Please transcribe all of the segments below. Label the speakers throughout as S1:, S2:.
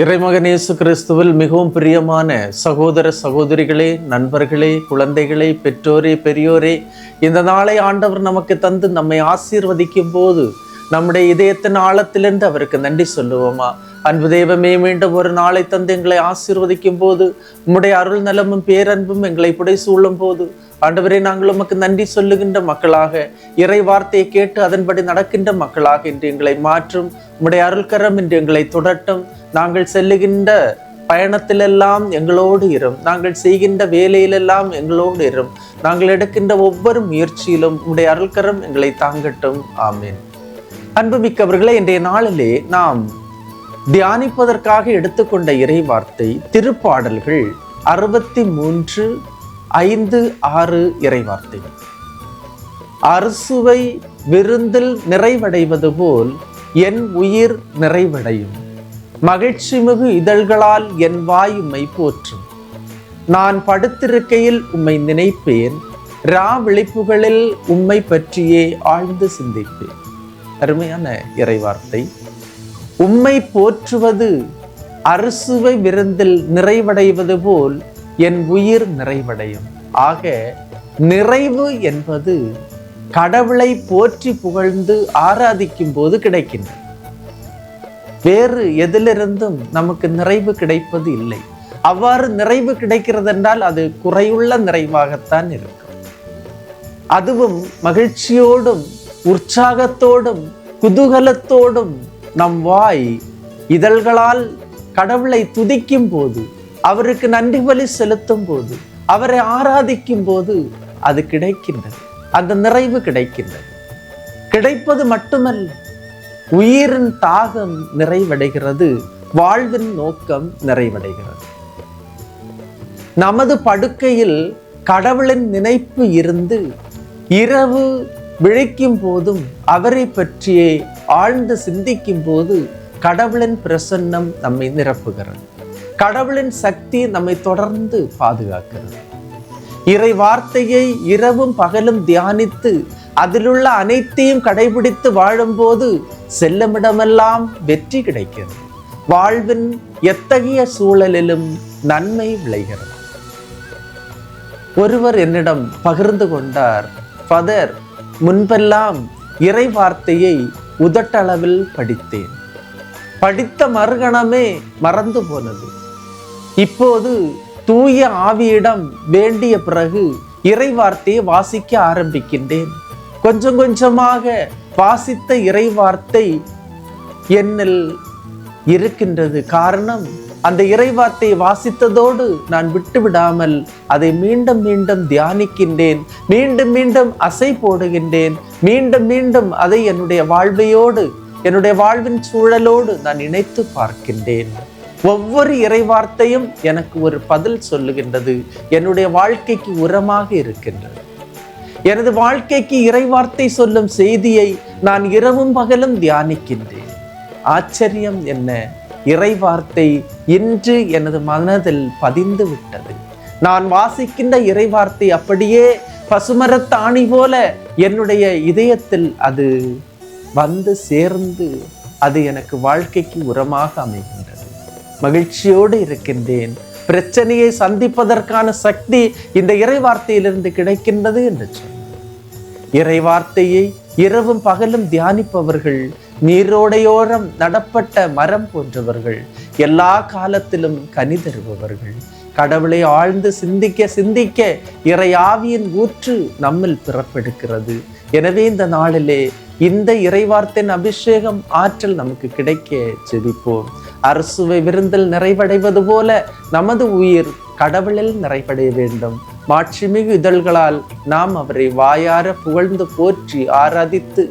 S1: இறைமகனேசு கிறிஸ்துவில் மிகவும் பிரியமான சகோதர சகோதரிகளே நண்பர்களே குழந்தைகளே பெற்றோரே பெரியோரே இந்த நாளை ஆண்டவர் நமக்கு தந்து நம்மை ஆசீர்வதிக்கும் போது நம்முடைய இதயத்தின் ஆழத்திலிருந்து அவருக்கு நன்றி சொல்லுவோமா? அன்பு தெய்வமே மீண்டும் ஒரு நாளை தந்து எங்களை ஆசீர்வதிக்கும் போது உம்முடைய அருள் நலமும் பேரன்பும் எங்களை புடை சூழும் போது ஆண்டவரே நாங்கள் உமக்கு நன்றி சொல்லுகின்ற மக்களாக இறை வார்த்தையை கேட்டு அதன்படி நடக்கின்ற மக்களாக இன்று எங்களை மாற்றும் உம்முடைய அருள்கரம் இன்று எங்களை தொடட்டும். நாங்கள் செல்லுகின்ற பயணத்திலெல்லாம் எங்களோடு இரும். நாங்கள் செய்கின்ற வேலையிலெல்லாம் எங்களோடு இரும். நாங்கள் எடுக்கின்ற ஒவ்வொரு முயற்சியிலும் உம்முடைய அருள்கரம் எங்களை தாங்கட்டும். ஆமீன். அன்புமிக்கவர்களே இன்றைய நாளிலே நாம் தியானிப்பதற்காக எடுத்துக்கொண்ட இறை வார்த்தை திருப்பாடல்கள் அறுபத்தி மூன்று ஐந்து ஆறு இறை வார்த்தைகள் அரசுவை விருந்தில் நிறைவடைவது போல் என் உயிர் நிறைவடையும். மகிழ்ச்சிமிகு இதழ்களால் என் வாய் உம்மை போற்றும். நான் படுத்திருக்கையில் உம்மை நினைப்பேன். ரா விழிப்புகளில் உம்மை பற்றியே ஆழ்ந்து சிந்திப்பேன். அருமையான இறைவார்த்தை. உம்மை போற்றுவது அறுசுவை விருந்தில் நிறைவடைவது போல் என் உயிர் நிறைவடையும். ஆக நிறைவு என்பது கடவுளை போற்றி புகழ்ந்து ஆராதிக்கும் போது கிடைக்கின்றது. வேறு எதிலிருந்தும் நமக்கு நிறைவு கிடைப்பது இல்லை. அவ்வாறு நிறைவு கிடைக்கிறது என்றால் அது குறையுள்ள நிறைவாகத்தான் இருக்கும். அதுவும் மகிழ்ச்சியோடும் உற்சாகத்தோடும் குதூகலத்தோடும் நம் வாய் இதழ்களால் கடவுளை துதிக்கும் போது அவருக்கு நன்றி பலி செலுத்தும் போது அவரை ஆராதிக்கும் போது அது கிடைக்கின்றது. அந்த நிறைவு கிடைக்கின்றது. கிடைப்பது மட்டுமல்ல உயிரின் தாகம் நிறைவடைகிறது வாழ்வின் நோக்கம் நிறைவடைகிறது. நமது படுக்கையில் கடவுளின் நினைப்பு இருந்து இரவு விழிக்கும் போதும் அவரை பற்றியே ஆழ்ந்து சிந்திக்கும் போது கடவுளின் பிரசன்னம் நம்மை நிரப்புகிறது. கடவுளின் சக்தி நம்மை தொடர்ந்து பாதுகாக்கிறது. இறை வார்த்தையை இரவும் பகலும் தியானித்து அதிலுள்ள அனைத்தையும் கடைபிடித்து வாழும்போது செல்லுமிடமெல்லாம் வெற்றி கிடைக்கிறது. வாழ்வின் எத்தகைய சூழலிலும் நன்மை விளைகிறது. ஒருவர் என்னிடம் பகிர்ந்து கொண்டார் ஃபதர் முன்பெல்லாம் இறை வார்த்தையை உதட்டளவில் படித்தேன். படித்த மறுகணமே மறந்து போனது. இப்போது தூய ஆவியிடம் வேண்டிய பிறகு இறைவார்த்தையை வாசிக்க ஆரம்பிக்கின்றேன். கொஞ்சம் கொஞ்சமாக வாசித்த இறை வார்த்தை என்னில் இருக்கின்றது. காரணம் அந்த இறைவார்த்தை வாசித்ததோடு நான் விட்டு விடாமல் அதை மீண்டும் மீண்டும் தியானிக்கின்றேன். மீண்டும் மீண்டும் அசை போடுகின்றேன். மீண்டும் மீண்டும் அதை என்னுடைய வாழ்வையோடு என்னுடைய வாழ்வின் சூழலோடு நான் இணைத்து பார்க்கின்றேன். ஒவ்வொரு இறைவார்த்தையும் எனக்கு ஒரு பதில் சொல்லுகின்றது. என்னுடைய வாழ்க்கைக்கு உரமாக இருக்கின்றது. எனது வாழ்க்கைக்கு இறைவார்த்தை சொல்லும் செய்தியை நான் இரவும் பகலும் தியானிக்கின்றேன். ஆச்சரியம் என்ன? இறைவார்த்தை இன்று எனது மனதில் பதிந்து விட்டது. நான் வாசிக்கின்ற இறைவார்த்தை அப்படியே பசுமரத்தாணி போல என்னுடைய இதயத்தில் அது வந்து சேர்ந்து அது எனக்கு வாழ்க்கைக்கு உரமாக அமைகின்றது. மகிழ்ச்சியோடு இருக்கின்றேன். பிரச்சனையை சந்திப்பதற்கான சக்தி இந்த இறைவார்த்தையிலிருந்து கிடைக்கின்றது என்று சொன்னார் இறைவார்த்தையை இரவும் பகலும் தியானிப்பவர்கள் நீரோடையோரம் நடப்பட்ட மரம் போன்றவர்கள் எல்லா காலத்திலும் கனி தருபவர்கள். கடவுளை ஆழ்ந்து சிந்திக்க சிந்திக்க இறையாவியின் ஊற்று நம்மில் பிறப்பெடுக்கிறது. எனவே இந்த நாளிலே இந்த இறைவார்த்தையின் அபிஷேகம் ஆற்றல் நமக்கு கிடைக்க ஜெபிப்போம். அரசுவை விருந்தில் நிறைவடைவது போல நமது உயிர் கடவுளில் நிறைவடைய வேண்டும். மாட்சிமிகு இதழ்களால் நாம் அவரை வாயார புகழ்ந்து போற்றி ஆராதித்து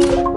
S2: thank you